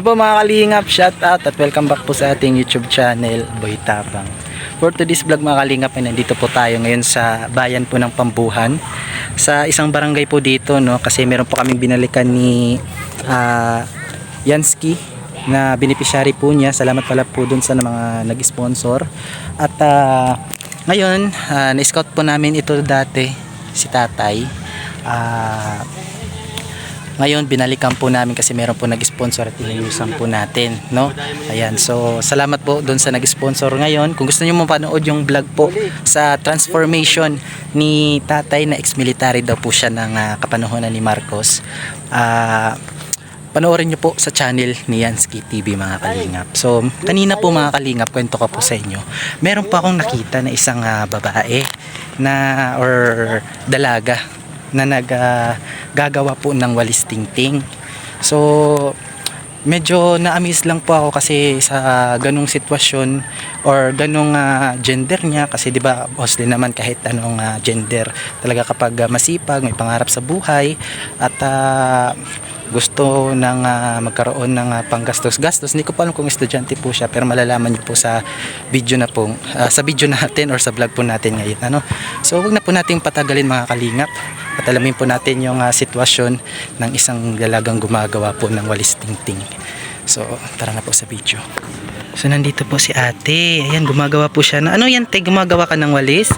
Po mga kalingap, shout out at welcome back po sa ating YouTube channel, Boy Tapang. For today's vlog mga kalingap, ay nandito po tayo ngayon sa bayan po ng Pambuhan. Sa isang barangay po dito, no, kasi meron po kaming binalikan ni ah, Yansky na beneficiary po niya. Salamat pala po dun sa mga nag-sponsor. At ah, ngayon, ah, na-scout po namin ito dati, si tatay. Ah, ngayon binalikan po namin kasi meron po nag-sponsor at iniusan po natin no ayan so salamat po doon sa nag-sponsor ngayon kung gusto niyo mapanood yung vlog po sa transformation ni tatay na ex-military daw po siya ng ah, kapanahonan ni Marcos ah panoorin niyo po sa channel ni Yansky TV mga kalingap. So, kanina po mga kalingap, kwento ko po sa inyo. Meron po akong nakita na isang ah, babae na or dalaga na naggagawa po ng walis tingting. So, medyo na-amaze lang po ako kasi sa ganong sitwasyon or ganong ah, gender niya kasi 'di ba mostly naman kahit anong ah, gender talaga kapag ah, masipag may pangarap sa buhay at ah, gusto nang ah, magkaroon ng ah, panggastos-gastos hindi ko pa alam kung estudyante po siya pero malalaman niyo po sa video na po ah, sa video natin or sa vlog po natin ngayon ano so wag na po nating patagalin mga kalingap at alamin po natin yung ah, sitwasyon ng isang dalagang gumagawa po ng walis tingting. So, tara na po sa video. So, nandito po si ate. Ayan, gumagawa po siya. Na, ano yan, te? Gumagawa ka ng walis?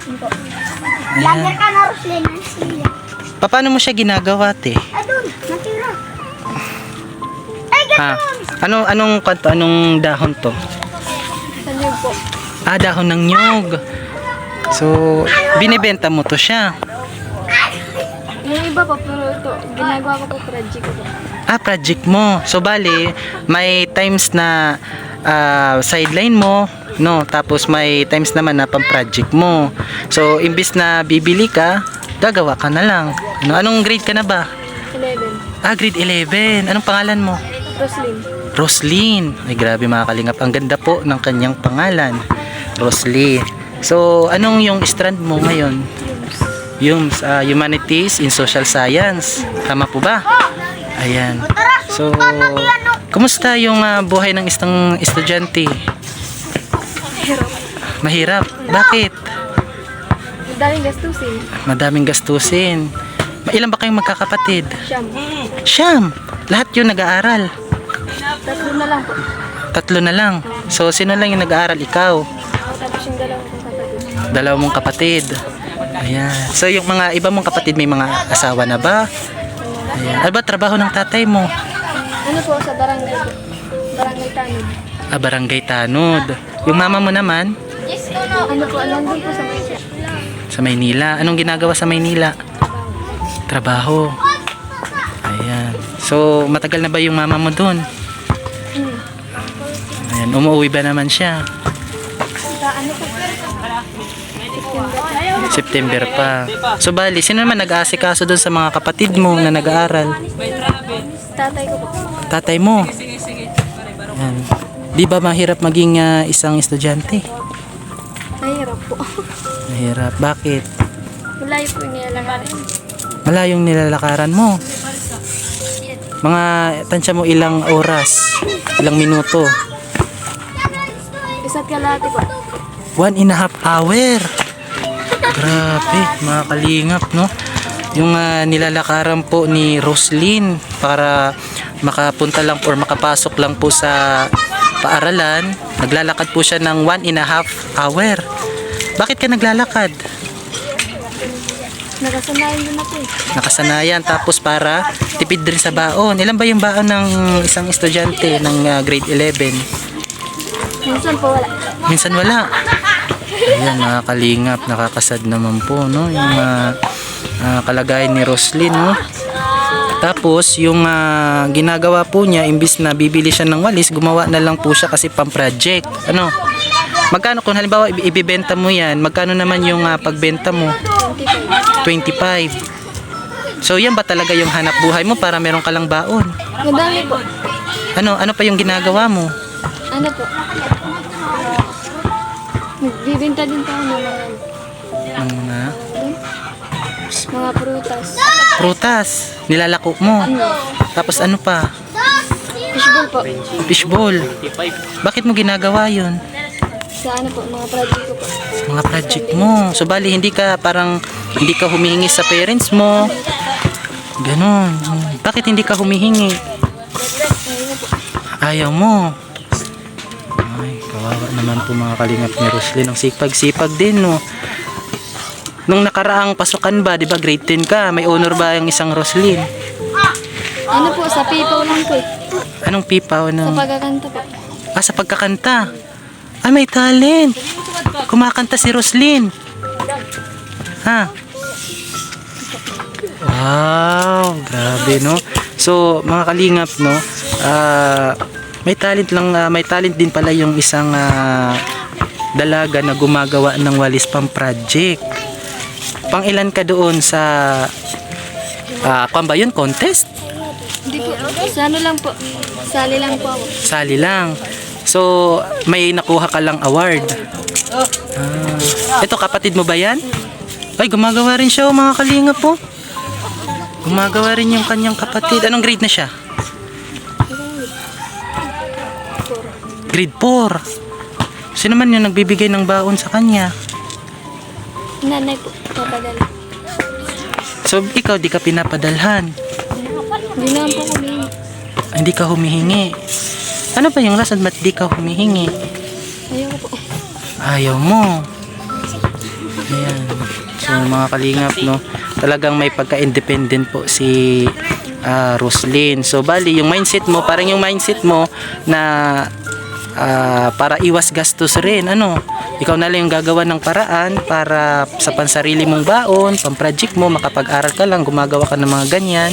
Vlogger ka na, Roslyn. Ang sila. Pa, paano mo siya ginagawa, te? Ay, Ha? ganun. Ano, anong, kanto, anong dahon to? Sanyog po. Ah, dahon ng nyog. So, binibenta mo to siya. Yung iba po, pero ito, ginagawa ko po project ko. Ah, project mo. So, bali, may times na ah, sideline mo, no? Tapos may times naman na pang-project mo. So, imbis na bibili ka, gagawa ka na lang. Ano, anong grade ka na ba? 11. Ah, grade 11. Anong pangalan mo? Roslyn. Roslyn. Ay, grabe mga kalingap. Ang ganda po ng kanyang pangalan. Roslyn. So, anong yung strand mo ngayon? Yung ah, Humanities in Social Science. Tama po ba? Ayan. So, kumusta yung ah, buhay ng isang estudyante? Mahirap. Bakit? Madaming gastusin. Madaming gastusin. Ilan ba kayong magkakapatid? Siyam. Siyam. Lahat yun nag-aaral. Tatlo na lang po. Tatlo na lang. So, sino lang yung nag-aaral? Ikaw. Tapos yung dalawang kapatid. Dalawa mong kapatid. Ayan. So, yung mga iba mong kapatid may mga asawa na ba? Ayan. Ano ba trabaho ng tatay mo? Ano po, sa barangay po. Barangay Tanod. Ah, barangay Tanod. Yung mama mo naman? Ano po, nandun po sa Malaysia. Sa Maynila. Anong ginagawa sa Maynila? Trabaho. Ayan. So, matagal na ba yung mama mo doon? Ayan. Umuwi ba naman siya? September. Pa. So, bali, sino naman nag-aasikaso doon sa mga kapatid mo na nag-aaral? Tatay ko po. Tatay mo. Ayan. Di ba mahirap maging ah, isang estudyante? Mahirap po. Mahirap. Bakit? Malayo po yung nilalakarin. Malayong nilalakaran mo. Mga tansya mo ilang oras, ilang minuto. Isa't kalahati po. One and a half hour. Grabe, mga kalingap, no? Yung ah, nilalakaran po ni Roslyn para makapunta lang or makapasok lang po sa paaralan, naglalakad po siya ng one and a half hour. Bakit ka naglalakad? Nakasanayan din ako eh. Nakasanayan tapos para tipid din sa baon. Ilan ba yung baon ng isang estudyante ng ah, grade 11? Minsan po wala. Minsan wala. Ayan, mga kalingap, nakakasad naman po, no? Yung ah, ah, kalagayan ni Roslyn, no? Tapos, yung ah, ginagawa po niya, imbis na bibili siya ng walis, gumawa na lang po siya kasi pang-project. Ano? Magkano, kung halimbawa ibibenta mo yan, magkano naman yung ah, pagbenta mo? 25. So, yan ba talaga yung hanap buhay mo para meron ka lang baon? Madami po. Ano, ano pa yung ginagawa mo? Ano po? Nagbibinta din ako ng mga, Ng mga mga prutas. prutas, nilalako mo. Tapos ano pa? Fishball po. Fishball. Bakit mo ginagawa yun? Sa ano po, mga project ko po. Mga project mo. So bali, hindi ka parang, hindi ka humihingi sa parents mo. Ganon. Bakit hindi ka humihingi? Ayaw mo. Kawawa naman po mga kalingap ni Roslyn. Ang sipag-sipag din, no? Nung nakaraang pasukan ba, di ba grade 10 ka, may honor ba yung isang Roslyn? Ano po, sa pipaw lang po eh. Anong pipaw Sa ng... pagkakanta po. Ah, sa pagkakanta. Ay, may talent. Kumakanta si Roslyn. Ha? Wow, grabe no. So, mga kalingap no, ah, may talent lang, ah, may talent din pala yung isang ah, dalaga na gumagawa ng walis pang project. Pang ilan ka doon sa ah, kwan ba yun? Contest? Hindi po, sa ano lang po. Sali lang po ako. Sali lang. So, may nakuha ka lang award. Ah, ito, kapatid mo ba yan? Ay, gumagawa rin siya, oh, mga kalingap po. Gumagawa rin yung kanyang kapatid. Anong grade na siya? Grade 4. Sino man yung nagbibigay ng baon sa kanya? Nanay po, papadala. So, ikaw, di ka pinapadalhan. Hindi naman po kumihingi. Ah, Hindi ka humihingi. Ano ba yung rason ba't di ka humihingi? Ayoko po. ayaw mo. Ayan. So mga kalingap, no, talagang may pagka-independent po si ah, Roslyn. So bali, yung mindset mo, parang yung mindset mo na ah, para iwas gastos rin, ano, ikaw na lang yung gagawa ng paraan para sa pansarili mong baon, pang-project mo, makapag-aral ka lang, gumagawa ka ng mga ganyan,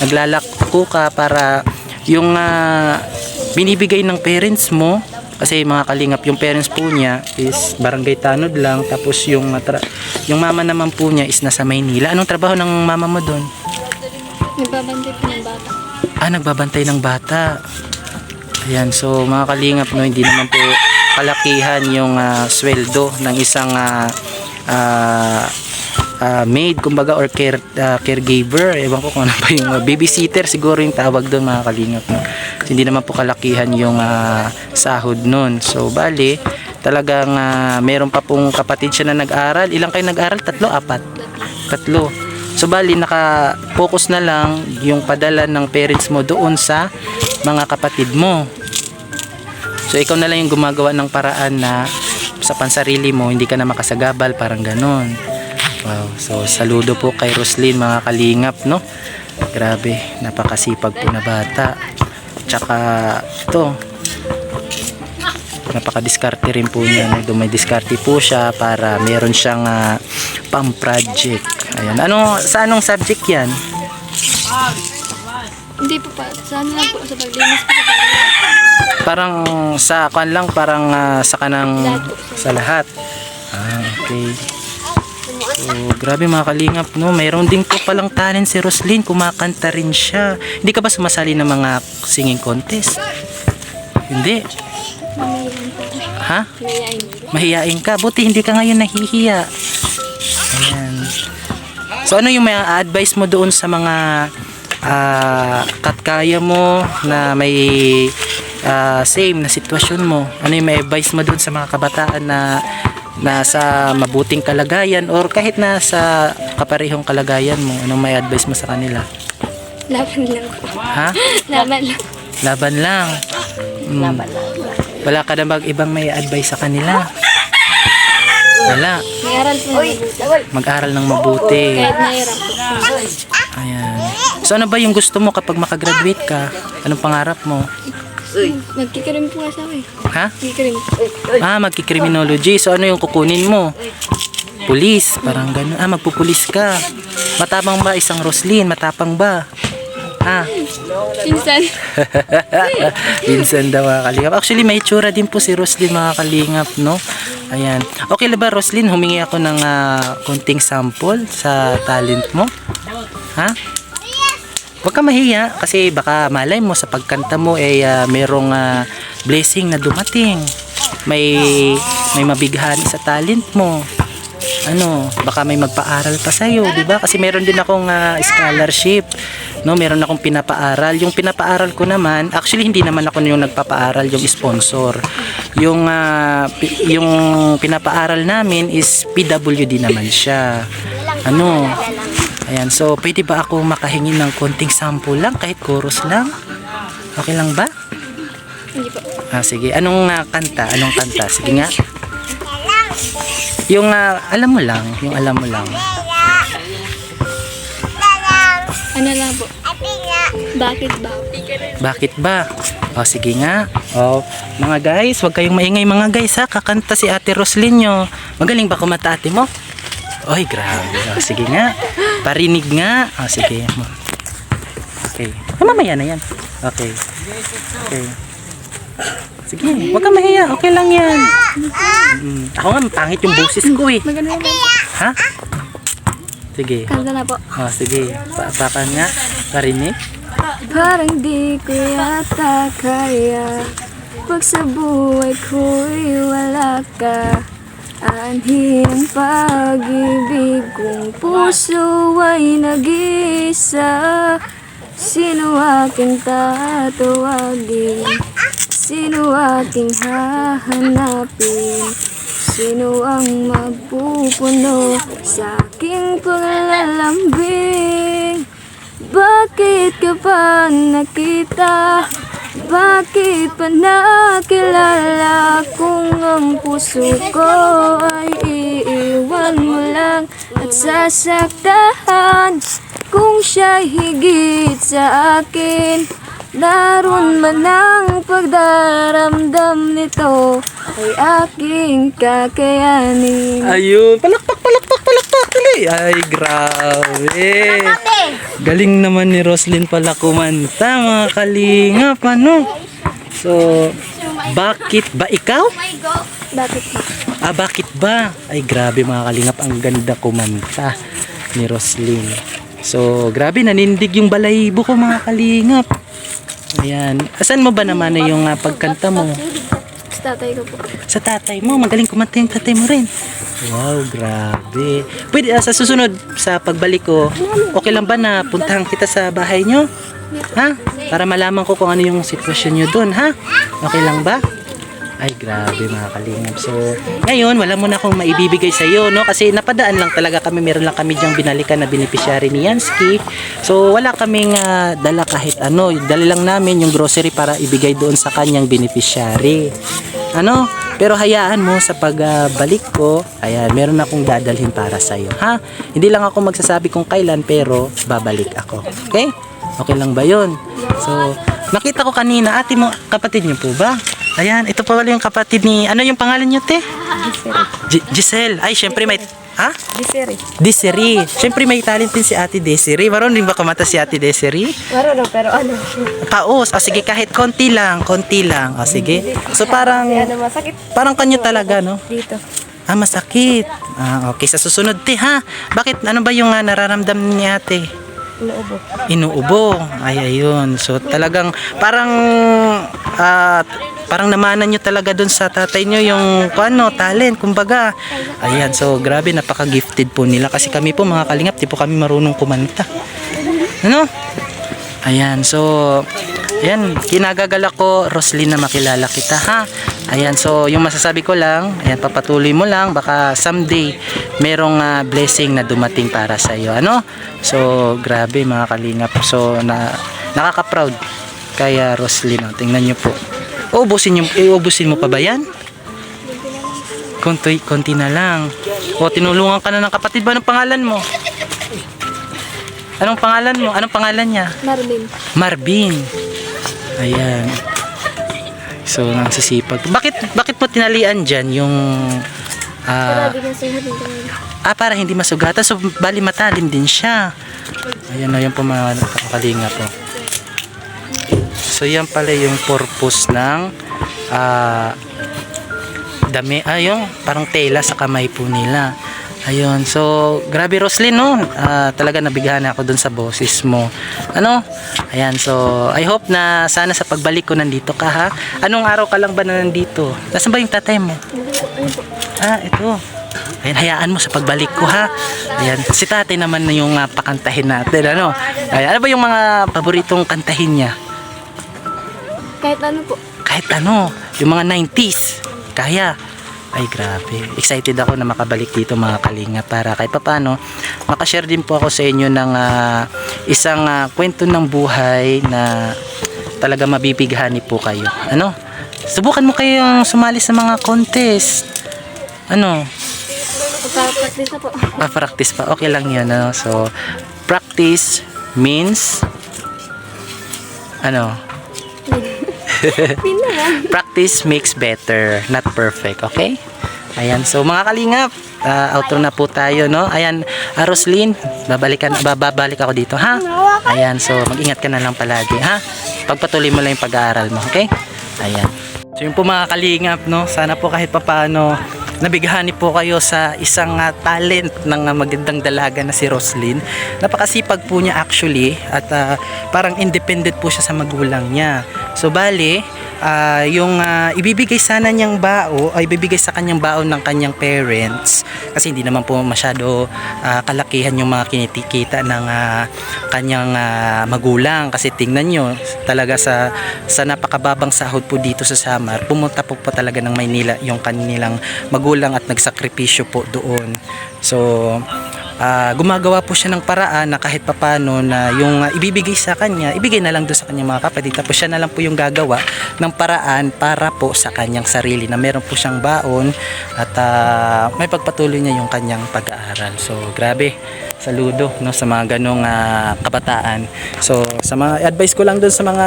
naglalako ka para yung ah, binibigay ng parents mo kasi mga kalingap yung parents po niya is barangay Tanod lang tapos yung tra- yung mama naman po niya is nasa Maynila. Anong trabaho ng mama mo doon Nagbabantay po ng bata. ah nagbabantay ng bata ayan so mga kalingap no hindi naman po kalakihan yung ah, sweldo ng isang ah, ah, ah, maid kumbaga or care, ah, caregiver ewan ko kung ano pa yung ah, babysitter siguro yung tawag doon mga kalingap no? So, hindi naman po kalakihan yung ah, sahod nun so bali talagang ah, meron pa pong kapatid siya na nag-aral ilang kayo nag-aral? tatlo? apat? tatlo so bali naka-focus na lang yung padala ng parents mo doon sa mga kapatid mo so ikaw na lang yung gumagawa ng paraan na sa pansarili mo hindi ka na makasagabal parang ganon wow so saludo po kay Roslyn mga kalingap no grabe napakasipag po na bata tsaka ito napaka-diskarte rin po niya. No? May diskarte po siya para meron siyang ah, pang-project. Ayan. Ano, sa anong subject yan? Hindi po pa. Sa ano lang po, sa paglinis po. Parang sa kan lang, parang ah, sa kanang sa lahat. Ah, okay. So, grabe mga kalingap, no? Mayroon din po palang talent si Roslyn. Kumakanta rin siya. Hindi ka ba sumasali ng mga singing contest? Hindi. Ha? Mahiyain ka. Buti hindi ka ngayon nahihiya. Ayan. So ano yung may advice mo doon sa mga ah, katkaya mo na may ah, same na sitwasyon mo? Ano yung may advice mo doon sa mga kabataan na nasa mabuting kalagayan or kahit nasa kaparehong kalagayan mo? Anong may advice mo sa kanila? Laban lang. Ha? Laban lang. Laban lang. Mm. Wala ka na bang ibang may advice sa kanila? Wala. May aral po na mabuti. mag-aral ng mabuti. Kahit nahirap. Ayan. So ano ba yung gusto mo kapag makagraduate ka? Anong pangarap mo? Magkikirim po nga sa akin. Ha? Magkikirim. Ah, magkikriminology. So ano yung kukunin mo? Pulis. Parang ganun. Ah, magpupulis ka. Matapang ba isang Roslyn? Matapang ba? Ha? Pinsan. Minsan daw mga kalingap. Actually, may itsura din po si Roslyn mga kalingap, no? Ayan. Okay lang ba, Roslyn? Humingi ako ng ah, konting sample sa talent mo. Ha? Huwag ka mahiya kasi baka malay mo sa pagkanta mo ay ah, merong ah, blessing na dumating. May may mabighani sa talent mo. ano, baka may magpaaral pa sa'yo, di ba? Kasi meron din akong ah, scholarship, no? Meron akong pinapaaral. Yung pinapaaral ko naman, actually hindi naman ako yung nagpapaaral, yung sponsor. Yung pi- yung pinapaaral namin is PWD naman siya. Ano? Ayan, so pwede ba ako makahingi ng konting sample lang, kahit chorus lang? Okay lang ba? Hindi po. Ah, sige. Anong ah, kanta? Anong kanta? Sige nga. Yung ah, alam mo lang, yung alam mo lang. Ano lang po? Bakit ba? Bakit ba? O sige nga. O mga guys, wag kayong maingay mga guys ha. Kakanta si Ate Roslyn nyo. Magaling ba kumanta ate mo? Oy, grabe. O sige nga. Parinig nga. O sige. Okay. Ah, mamaya na yan. Okay. Okay. Sige, wag kang mahiya. Okay lang yan. Mm, ako nga, pangit yung boses ko eh. Maganda naman. Ha? Sige. Kanta na po. O sige. Paapakan nga. Parinig. Parang di ko yata kaya Pag sa buhay ko'y wala ka Anhin ang pag-ibig kong puso ay nag-isa Sino aking tatawagin? Sino aking hahanapin? Sino ang magpupuno sa aking paglalambing? Bakit ka ba nakita? Bakit pa nakilala kung ang puso ko ay iiwan mo lang at sasaktahan kung siya higit sa akin Naroon man ang pagdaramdam nito ay aking kakayanin Ayun, palakpak, palakpak, palakpak. Tuloy. Ay, grabe. Galing naman ni Roslyn pala kumanta, mga kalingap, ano? So, bakit ba ikaw? Bakit ba? Ah, bakit ba? Ay, grabe mga kalingap, ang ganda kumanta ni Roslyn. So, grabe, nanindig yung balahibo ko mga kalingap. Ayan. Asan mo ba naman na yung ah, pagkanta mo? Sa tatay ko po. Sa tatay mo, magaling kumanta yung tatay mo rin. Wow, grabe. Pwede, ah, sa susunod, sa pagbalik ko, okay lang ba na puntahan kita sa bahay nyo? Ha? Para malaman ko kung ano yung sitwasyon nyo doon, ha? Okay lang ba? Ay, grabe mga kalingap. So, ngayon, wala mo na akong maibibigay sa iyo, no? Kasi napadaan lang talaga kami, meron lang kami diyang binalikan na beneficiary ni Yansky. So, wala kaming ah, dala kahit ano. Dala lang namin yung grocery para ibigay doon sa kanyang beneficiary. Ano? Pero hayaan mo sa pagbalik ko, ayan, meron akong dadalhin para sa iyo, ha? Hindi lang ako magsasabi kung kailan, pero babalik ako. Okay? Okay lang ba 'yon? So, nakita ko kanina, ate mo, kapatid niyo po ba? Ayan, ito pa wala yung kapatid ni, ano yung pangalan niyo, te? Gi- Giselle. Ay, syempre may, ha? Disiri. Desiree. Syempre may talent din si ate Desiree. Maroon din ba kumata si ate Desiree? Marunong pero ano? Paus. O sige, kahit konti lang, konti lang. O sige. So parang, Ano masakit parang kanyo talaga, no? dito. Ah, masakit. Ah, okay. Sa susunod, te, ha? Bakit? Ano ba yung ah, nararamdam ni ate? Inuubo. Inuubo. Ay, ayun. So, talagang, parang, ah, parang namanan nyo talaga dun sa tatay nyo yung, ano, talent, kumbaga. Ayan, so, grabe, napaka-gifted po nila. Kasi kami po, mga kalingap, di po kami marunong kumanta. Ano? Ayan, so, ayan, kinagagalak ko, Roslyn, na makilala kita, ha? Ayan, so, yung masasabi ko lang, ayan, papatuloy mo lang, baka someday, merong ah, blessing na dumating para sa iyo, ano? So, grabe, mga kalingap. So, na, nakaka-proud kaya Roslyn, tingnan nyo po. Uubusin, yung, iubusin mo pa ba yan? Konti, konti na lang. O, tinulungan ka na ng kapatid ba? Anong pangalan mo? Anong pangalan mo? Anong pangalan niya? Marvin. Marvin. Ayan. So, nang sisipag. Bakit, bakit mo tinalian dyan yung... ah, kami. ah, para hindi masugatan. So, bali matalim din siya. Ayan na yung po kalinga po. So, yan pala yung purpose ng ah, dami, ah, parang tela sa kamay po nila. Ayun, so grabe Roslyn no, Ah, talaga nabigyan ako dun sa boses mo. Ano? Ayan, so I hope na sana sa pagbalik ko nandito ka ha. Anong araw ka lang ba na nandito? Nasaan ba yung tatay mo? Ah, ito. Ayan, hayaan mo sa pagbalik ko ha. Ayan, si tate naman na yung ah, pakantahin natin. Ano? Ayan, ano ba yung mga paboritong kantahin niya? Kahit ano po. Kahit ano, yung mga 90s. Kaya. Ay grabe. Excited ako na makabalik dito mga kalinga para kahit papano makashare din po ako sa inyo ng ah, isang ah, kwento ng buhay na talaga mabibighani po kayo. Ano? Subukan mo kayong sumali sa mga contest. Ano? Magpa-practice na po. Pa-practice pa. Okay lang yun. Ano? So, practice means ano? Practice makes better, not perfect, okay? Ayan, so mga kalingap, ah, outro na po tayo, no? Ayan, ah, Roslyn, babalikan, babalik ako dito, ha? Ayan, so mag-ingat ka na lang palagi, ha? Pagpatuloy mo lang yung pag-aaral mo, okay? Ayan. So yun po mga kalingap, no? Sana po kahit papano, nabighani po kayo sa isang ah, talent ng ah, magandang dalaga na si Roslyn. Napakasipag po niya actually at ah, parang independent po siya sa magulang niya. So bali, ah, yung ah, ibibigay sana niyang bao ay ibibigay sa kanyang baon ng kanyang parents. Kasi hindi naman po masyado ah, kalakihan yung mga kinitikita ng ah, kanyang ah, magulang. Kasi tingnan nyo talaga sa sa napakababang sahod po dito sa Samar pumunta po pa talaga ng Maynila yung kanilang magulang at nagsakripisyo po doon. So ah, gumagawa po siya ng paraan na kahit papano na yung ah, ibibigay sa kanya, ibigay na lang doon sa kanyang mga kapatid. Tapos siya na lang po yung gagawa ng paraan para po sa kanyang sarili na meron po siyang baon at ah, may pagpatuloy niya yung kanyang pag-aaral. So grabe, saludo no sa mga ganong ah, kabataan. So sa mga advice ko lang doon sa mga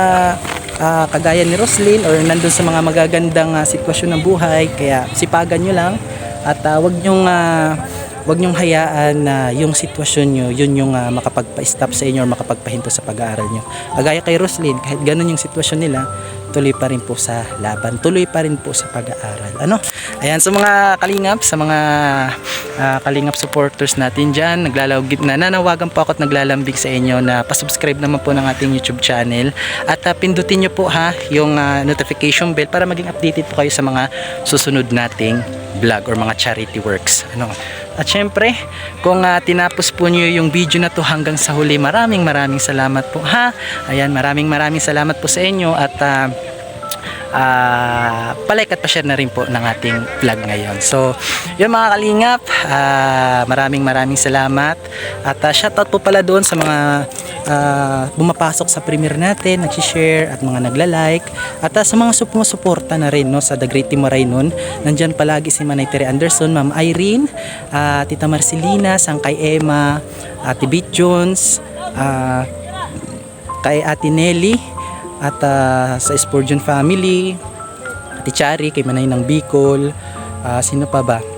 ah, kagaya ni Roslyn or nandun sa mga magagandang ah, sitwasyon ng buhay, kaya sipagan nyo lang at ah, wag nyong ah, wag niyong hayaan na yung sitwasyon nyo, yun yung ah, makapagpa-stop sa inyo or makapagpahinto sa pag-aaral nyo. Kagaya kay Roslyn, kahit ganun yung sitwasyon nila, tuloy pa rin po sa laban, tuloy pa rin po sa pag-aaral. Ano? Ayan, sa mga kalingap, sa mga ah, kalingap supporters natin dyan, naglalawag, nananawagan po ako at naglalambing sa inyo na pasubscribe naman po ng ating YouTube channel at ah, pindutin nyo po ha yung ah, notification bell para maging updated po kayo sa mga susunod nating vlog or mga charity works. Ano? At syempre, kung ah, tinapos po niyo yung video na to hanggang sa huli, maraming maraming salamat po ha. Ayan, maraming maraming salamat po sa inyo at ah, ah palike at pa-share na rin po ng ating vlog ngayon. So, yun mga kalingap, ah, maraming maraming salamat. At ah, shoutout po pala doon sa mga ah, bumapasok sa premiere natin, nag-share at mga nagla-like. At ah, sa mga sumusuporta na rin no, sa The Great Timoray nun, nandyan palagi si Manay Tere Anderson, Ma'am Irene, ah, Tita Marcelina, Sangkay Emma, Ate Beat Jones, ah, kay Ate Nelly, at ah, sa Spurgeon family, Ate Chari, kay Manay ng Bicol, ah, sino pa ba?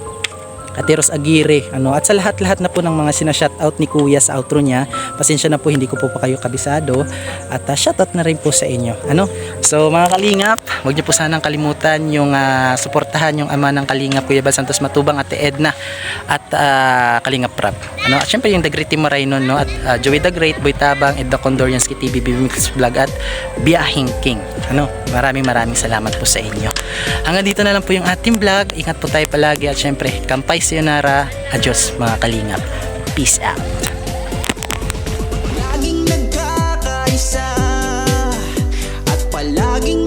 Ate Ros Aguirre, ano, at sa lahat-lahat na po ng mga sina-shoutout ni Kuya sa outro niya, pasensya na po hindi ko po pa kayo kabisado, at ah, shoutout na rin po sa inyo. Ano? So mga kalingap, huwag niyo po sanang kalimutan yung ah, suportahan yung ama ng kalingap Kuya Bal Santos Matubang, Ate Edna, at ah, Kalingap Prab. Ano? At syempre yung The Great Team Moraynon, no? at ah, Joey the Great, Boy Tabang, Edna Condorians, TV, Mix Vlog, at Biyahing King. Ano? Maraming maraming salamat po sa inyo. Hanggang dito na lang po yung ating vlog. Ingat po tayo palagi at syempre, kampay sayonara, adios mga kalingap. Peace out. Laging nagkakaisa at palaging